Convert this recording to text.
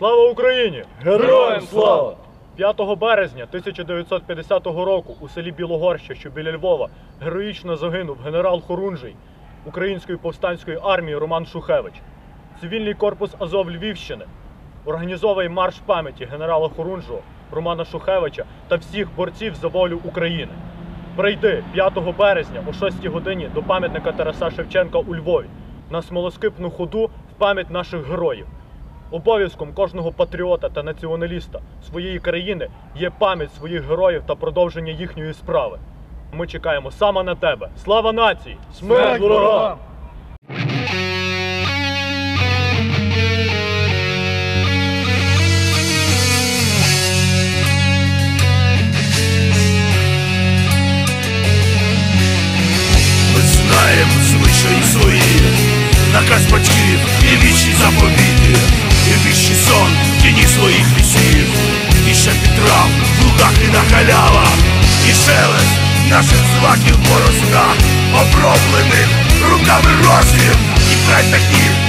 Слава Україні! Героям слава! 5 березня 1950 року у селі Білогорща, що біля Львова, героїчно загинув генерал Хорунжий Української повстанської армії Роман Шухевич. Цивільний корпус Азов Львівщини організовує марш пам'яті генерала Хорунжого Романа Шухевича та всіх борців за волю України. Прийди 5 березня о 6 годині до пам'ятника Тараса Шевченка у Львові на смолоскипну ходу в пам'ять наших героїв. Обов'язком кожного патріота та націоналіста своєї країни є пам'ять своїх героїв та продовження їхньої справи. Ми чекаємо саме на тебе. Слава нації! Смерть ворогам! Ми знаємо звичаї свої, наказ батьків і вічні заповіти, халява і шелест наших злаків морозка, оброблених руками розвів і хай таких.